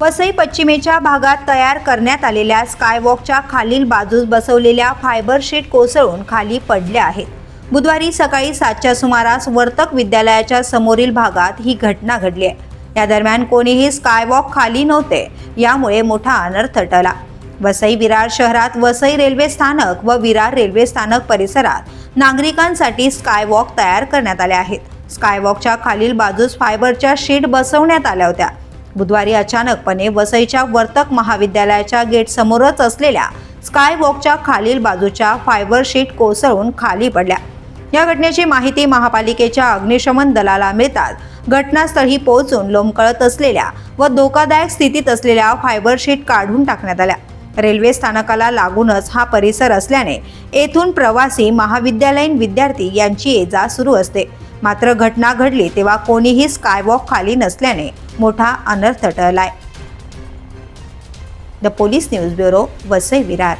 वसई पश्चिमेच्या भागात तयार करण्यात आलेल्या स्कायवॉकच्या खालील बाजूस बसवलेल्या फायबर शीट कोसळून खाली पडल्या आहेत. बुधवारी सकाळी सातच्या सुमारास वर्तक विद्यालयाच्या समोरील भागात ही घटना घडली आहे. या दरम्यान कोणीही स्कायवॉक खाली नव्हते यामुळे मोठा अनर्थ टळला. वसई विरार शहरात वसई रेल्वे स्थानक व विरार रेल्वे स्थानक परिसरात नागरिकांसाठी स्कायवॉक तयार करण्यात आले आहेत. स्कायवॉकच्या खालील बाजूस फायबरच्या शीट बसवण्यात आल्या होत्या. बुधवारी अचानकपणे वसईच्या वर्तक महाविद्यालयाच्या गेट समोरच असलेल्या स्कायवॉकच्या खालील बाजूच्या फायबर शीट कोसळून खाली पडल्या. या घटनेची माहिती महापालिकेच्या अग्निशमन दलाला मिळतात घटनास्थळी पोहोचून लोंबकळत असलेल्या व धोकादायक स्थितीत असलेल्या फायबर शीट काढून टाकण्यात आल्या. रेल्वे स्थानकाला लागूनच हा परिसर असल्याने येथून प्रवासी महाविद्यालयीन विद्यार्थी यांची ये जा सुरू असते. मात्र घटना घडली तेव्हा कोणीही स्कायवॉक खाली नसल्याने मोठा अनर्थ टळलाय. The police news bureau Vasai Virar.